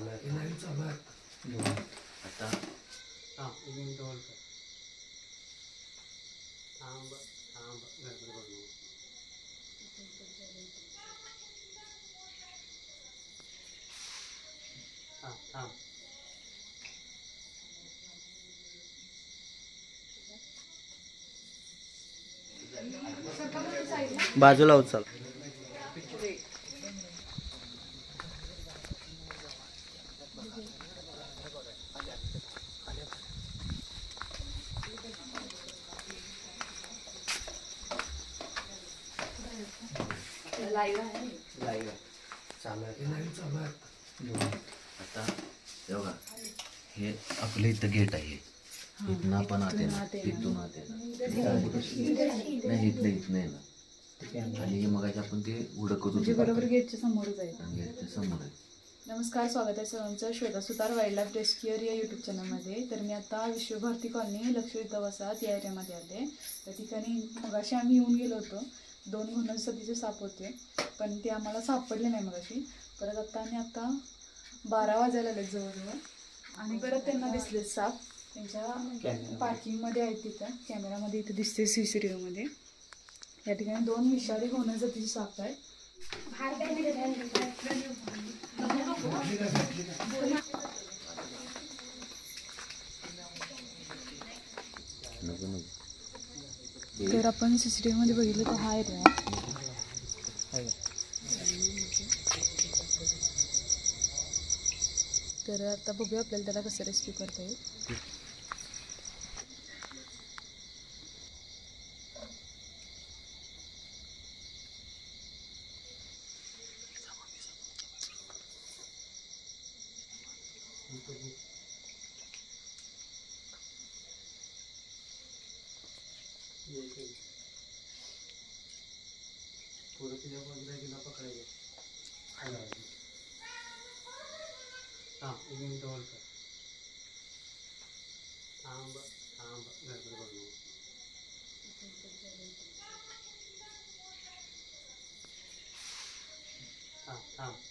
चालू आहे. नाही चालू आहे. आता हां एक मिनिट होल्ड कर थांब थांब गडबड करू नको. हां थांब बाजूला उचल लाईव्ह आहे. चालू आहे. नाही चालू आहे. आता बघा हे आपलं इथं गेट आहे. इथनं आपण आते ना तिथून आते ना नाही इथलं इथनं आहे ना आणि मग आपण ते उडकत म्हणजे होतो बरोबर गेटच्या समोरच आहे. गेटच्या समोर आहे. नमस्कार स्वागत आहे सर्वांचं. Shweta Sutar wildlife rescuer या यूट्यूब चॅनलमध्ये तर मी आता विश्वभारती कॉलनी लक्षवित वसाहत या एरियामध्ये आले. त्या ठिकाणी मगाशी आम्ही येऊन गेलो होतो. दोन घनसतीचे साप होते पण ते आम्हाला सापडले नाही मगाशी. परत आता आणि आता बारा वाजायला आले जवळजवळ. आणि परत त्यांना दिसले साप. त्यांच्या पार्किंगमध्ये आहेत तिथं. कॅमेरामध्ये इथं दिसते सी सी टी व्हीमध्ये. या ठिकाणी दोन विषारी घनजातीचे साप आहेत. नको नको तर आपण सी सी टी व्हीमध्ये बघितलं तर हा एरिया तर आता बघूया आपल्याला त्याला कसं रेस्क्यू करता येईल Thank you. पुढं तुझ्या बाजूला तिला पकडायचं खाली लावायचं. हां एक मिनिट होल्ड कर थांब थांब गडबड करू नको. हां थांब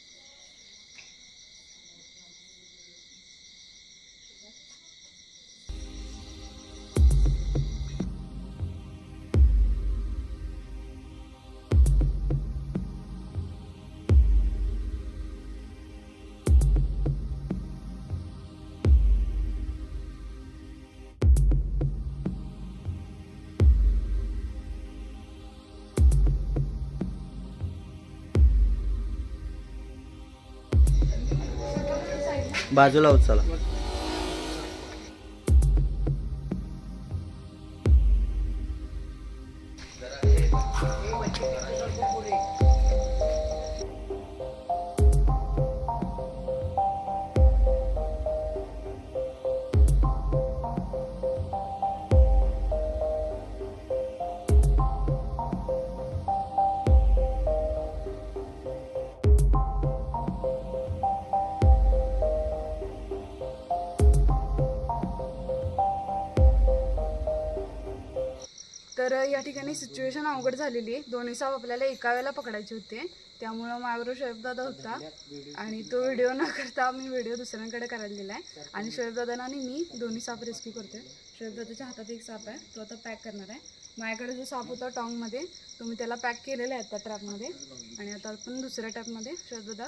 बाजूला उचला. तर या ठिकाणी सिच्युएशन अवघड झालेली आहे. दोन्ही साप आपल्याला एका वेळेला पकडायचे होते. त्यामुळं माझ्याबरोबर शोएबदादा होता. आणि तो व्हिडिओ न करता मी व्हिडिओ दुसऱ्यांकडे करायला दिला आहे आणि शोएबदादाना आणि मी दोन्ही साप रेस्क्यू करतोय. शोएबदादाच्या हातात एक साप आहे. तो आता पॅक करणार आहे. माझ्याकडे जो साप होता टॉंगमध्ये तो मी त्याला पॅक केलेला आहे त्या ट्रॅपमध्ये आणि आता आपण दुसऱ्या ट्रॅपमध्ये शोएबदादा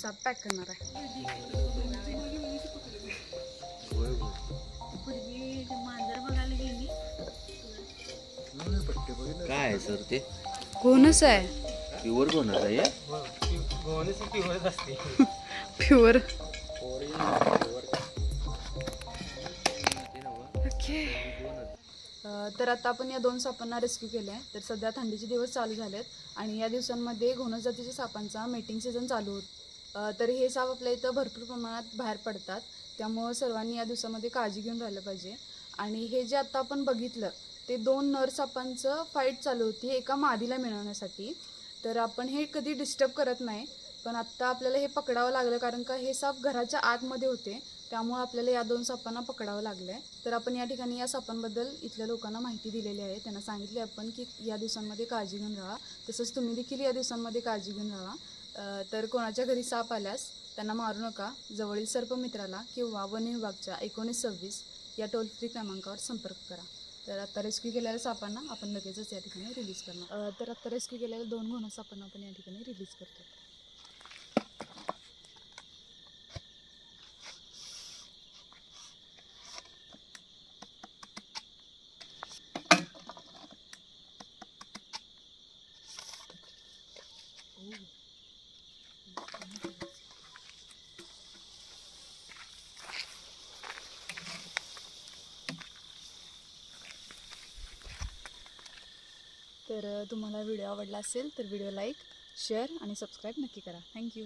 साप पॅक करणार आहे. काय आहे सर ते? कोणच आहे? प्युअर कोणाचं आहे? प्युअर ओके तर आता आपण या दोन सापांना रेस्क्यू केलं आहे तर सध्या थंडीचे दिवस चालू झालेत आणि या दिवसांमध्ये घोणस जातीच्या सापांचा मेटिंग सीझन चालू होत अ, तर हे साप आपल्या इथं भरपूर प्रमाणात बाहेर पडतात. त्यामुळं सर्वांनी या दिवसामध्ये काळजी घेऊन राहिलं पाहिजे. आणि हे जे आता आपण बघितलं ते दोन नर सापांचं फाईट चालू होती एका मादीला मिळवण्यासाठी. तर आपण हे कधी डिस्टर्ब करत नाही पण आत्ता आपल्याला हे पकडावं लागलं कारण का हे साप घराच्या आतमध्ये होते त्यामुळे आपल्याला या दोन सापांना पकडावं लागलं आहे तर आपण या ठिकाणी या सापांबद्दल इथल्या लोकांना माहिती दिलेली आहे. त्यांना सांगितले आपण की या दिवसांमध्ये काळजी घेऊन राहा. तसंच तुम्ही देखील या दिवसांमध्ये काळजी घेऊन राहा. तर कोणाच्या घरी साप आल्यास त्यांना मारू नका. जवळील सर्पमित्राला किंवा वन विभागच्या एकोणीस सव्वीस या टोल फ्री क्रमांकावर संपर्क करा. तर आत्ता रेस्क्यू केलेल्या सापांना आपण लगेचच या ठिकाणी रिलीज करणार. तर आत्ता रेस्क्यू केलेल्या दोन घोणस सापांना आपण या ठिकाणी रिलीज करतो तर तुम्हाला व्हिडिओ आवडला असेल तर व्हिडिओ लाईक शेअर आणि सबस्क्राईब नक्की करा. Thank you